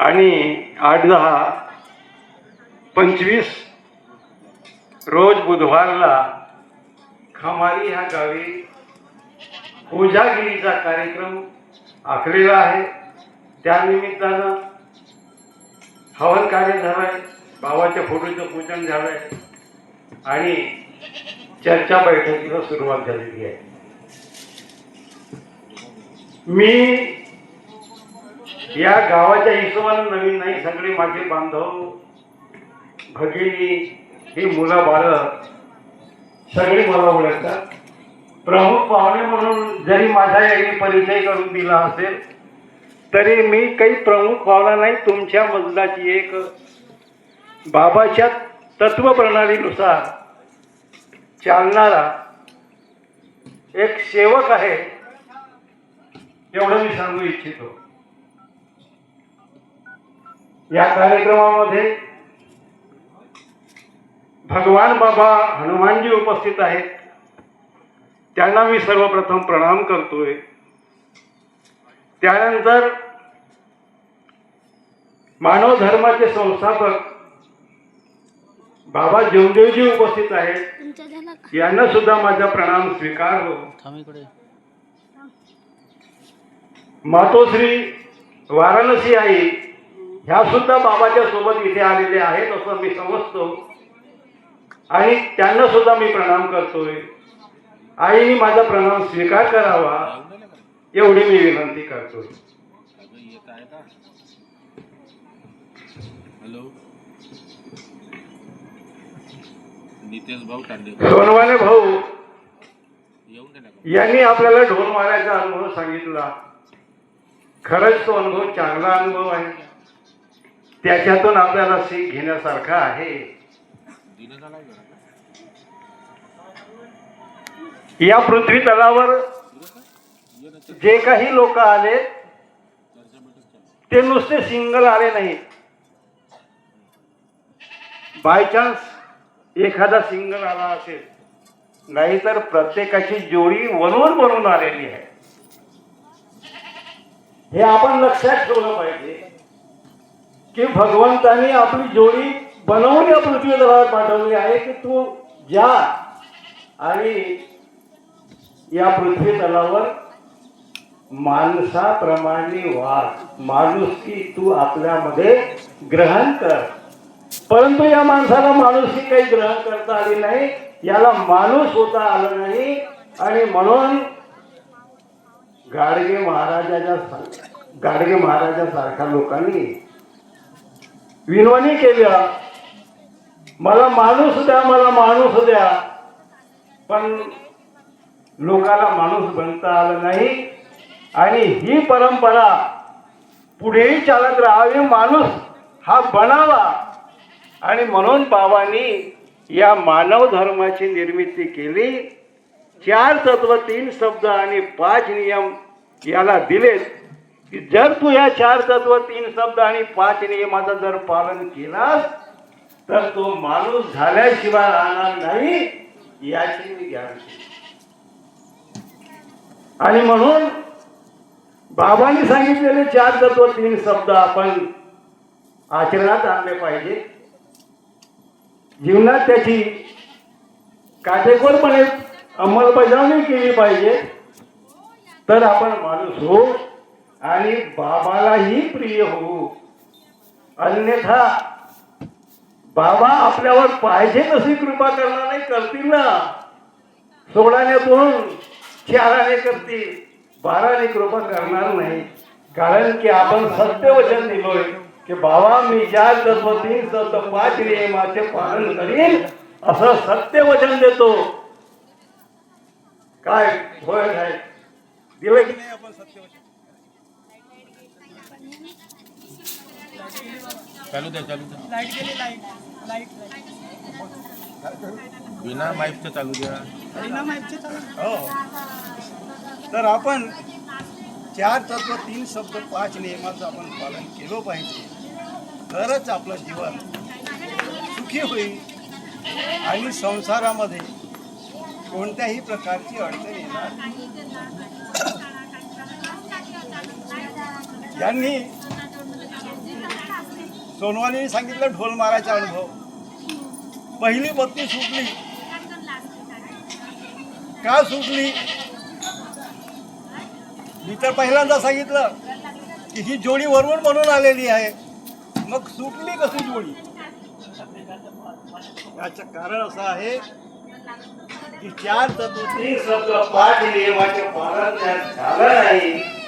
आणि आठ दहा पंचवीस रोज बुधवारला खमारी ह्या गावी कोजागिरीचा कार्यक्रम आखलेला आहे. त्यानिमित्तानं हवन कार्य झालंय बाबाच्या फोटोचं पूजन झालंय आणि चर्चा बैठकीला सुरुवात झालेली आहे. मी या गावाच्या हिशोबानं नवीन नाही सगळे माझे बांधव भगिनी ही मुलं बाळ सगळी मला ओळखतात. प्रमुख पाहुणे म्हणून जरी माझा यांनी परिचय करून दिला असेल तरी मी काही प्रमुख पाहुणा नाही तुमच्या मजलाची एक बाबाच्या तत्वप्रणालीनुसार चालणारा एक सेवक आहे एवढं मी सांगू इच्छितो. या कार्यक्रमामध्ये भगवान बाबा हनुमानजी उपस्थित आहेत. त्यांना मी सर्वप्रथम प्रणाम करतोय. त्यानंतर मानव धर्माचे संस्थापक बाबा जमदेवजी उपस्थित आहेत. यांना सुद्धा माझा प्रणाम स्वीकार हो. मातोश्री वाराणसी आई ह्या सुद्धा बाबाच्या सोबत इथे आलेल्या आहेत असं मी समजतो. आणि त्यांना सुद्धा मी प्रणाम करतोय. आईने माझा प्रणाम स्वीकार करावा एवढी मी विनंती करतोय. येत आहे का हॅलो नितेश भाऊ सोनवाने भाऊ? यांनी आपल्याला ढोल मारायचा अनुभव सांगितला. खरंच तो अनुभव चांगला अनुभव आहे. त्याच्यातून आपल्याला शीख घेण्यासारखा आहे. या पृथ्वी तलावर जे काही लोक आले ते नुसते सिंगल आले नाही बाय चान्स एखादा सिंगल आला असेल नाहीतर प्रत्येकाची जोडी वरून बनवून आलेली आहे. हे आपण लक्षात ठेवलं पाहिजे. की भगवंतानी आपली जोडी बनवून या पृथ्वीदरावर पाठवली आहे की तू जा आणि या पृथ्वी तलावर माणसाप्रमाणे माणूस माणुसकी तू आपल्यामध्ये ग्रहण कर. परंतु या माणसाला माणुसकी काही ग्रहण करता आली नाही याला माणूस होता आलं नाही आणि म्हणून गाडगे महाराजाच्या गाडगे महाराजासारख्या लोकांनी विनवणी केल्या. मला माणूस द्या मला माणूस द्या. पण लोकाला माणूस बनता आला नाही. आणि ही परंपरा पुढेही चालत राहावी. माणूस हा बनावा. आणि म्हणून बाबांनी या मानव धर्माची निर्मिती केली. चार तत्व तीन शब्द आणि पाच नियम याला दिलेत. जर तू या चार तत्व तीन शब्द आणि पाच नियमाचं जर पालन केलास तर तो माणूस झाल्याशिवाय राहणार नाही याची मी गॅरंटी आणि म्हणून बाबांनी सांगितलेले चार तत्व तीन शब्द आपण आचरणात आणले पाहिजे. जीवनात त्याची काटेकोरपणे अंमलबजावणी केली पाहिजे. तर आपण माणूस होऊ आणि बाबालाही प्रिय होऊ. अन्यथा बाबा आपल्यावर पाहिजे तशी कृपा करणार नाही करतील ना. सोळाने दोन चाराने करतील बाराने कृपा करणार नाही. कारण की आपण सत्य वचन दिलोय की बाबा मी ज्या तत्व तीन तत्व पाच नियमाचे पालन करीन असं सत्यवचन देतो. काय होय काय दिलं की नाही आपण सत्यवचन? चालू द्या चालू द्या. लाइट गेली लाइट. लाइट बिना माईकचं चालू द्या. लाइट माहिती चला? हो. तर आपण चार तत्व तीन शब्द पाच नियमाचं आपण पालन केलं पाहिजे. तरच आपलं जीवन सुखी होईल. आणि संसारामध्ये कोणत्याही प्रकारची अडचण येणार नाही. यांनी सोनवानी सांगितलं ढोल मारायचा अनुभव. पहिली बत्ती सुटली. का सुटली? मी तर पहिल्यांदा सांगितलं की ही जोडी वरवून म्हणून आलेली आहे. मग सुटली कशी जोडी? याचं कारण असं आहे की चार तत्व पाठ नियमाचे पालन झालं नाही.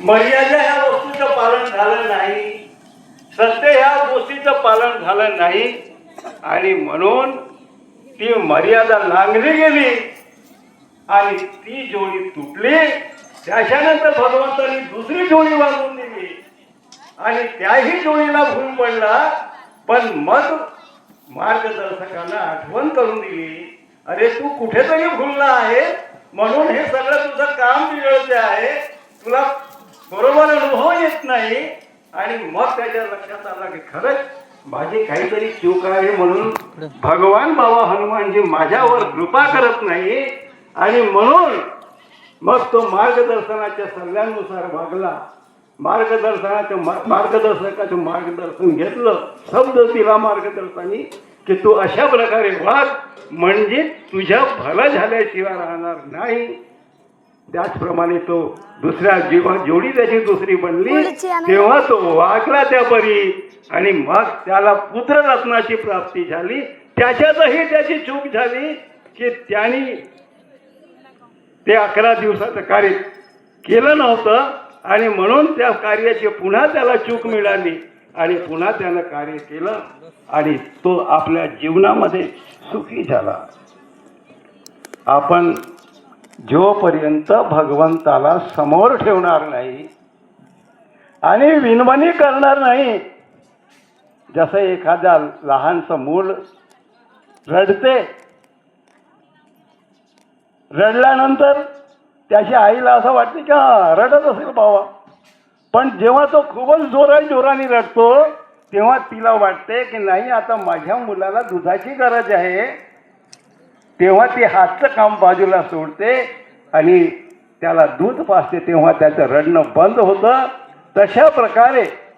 मर्यादा ह्या वस्तूचं पालन झालं नाही. सत्य ह्या गोष्टीचं पालन झालं नाही. आणि म्हणून ती मर्यादा लांगली गेली. आणि ती जोडी तुटली. त्याच्यानंतर भगवंतांनी दुसरी जोडी बांधून दिली. आणि त्याही जोडीला भूल पडला. पण मग मार्गदर्शकांना आठवण करून दिली. अरे तू कुठेतरी भुलला आहे म्हणून हे सगळं तुझं काम बिघडते आहे. तुला बरोबर अनुभव येत नाही. आणि मग त्याच्या लक्षात आला की खरंच माझी काहीतरी चूक आहे म्हणून भगवान बाबा हनुमानजी माझ्यावर कृपा करत नाही. आणि म्हणून मग तो मार्गदर्शनाच्या सल्ल्यानुसार वागला. मार्गदर्शनाचं मार्गदर्शकाचं मार्गदर्शन घेतलं. शब्द तिला मार्गदर्शनी की तू अशा प्रकारे वाग म्हणजे तुझ्या भला झाल्याशिवाय राहणार नाही. त्याचप्रमाणे तो दुसऱ्या जेव्हा जोडी त्याची दुसरी बनली तेव्हा तो वागला त्या परी आणि मग त्याला पुत्ररत्नाची प्राप्ती झाली. त्याच्यातही त्याची चूक झाली की त्यांनी ते अकरा दिवसाचं कार्य केलं नव्हतं. आणि म्हणून त्या कार्याची पुन्हा त्याला चूक मिळाली. आणि पुन्हा त्यानं कार्य केलं. आणि तो आपल्या जीवनामध्ये सुखी झाला. आपण जोपर्यंत भगवंताला समोर ठेवणार नाही आणि विनवणी करणार नाही जसं एखाद्या लहानचं मूल रडते रडल्यानंतर त्याच्या आईला असं वाटते की हा रडत असेल बाबा. पण जेव्हा तो खूपच जोरा जोराने रडतो तेव्हा तिला वाटते की नाही आता माझ्या मुलाला दुधाची गरज आहे. तेव्हा ती हातचं काम बाजूला सोडते आणि त्याला दूध पाजते तेव्हा त्याचं रडणं बंद होतं. तशा प्रकारे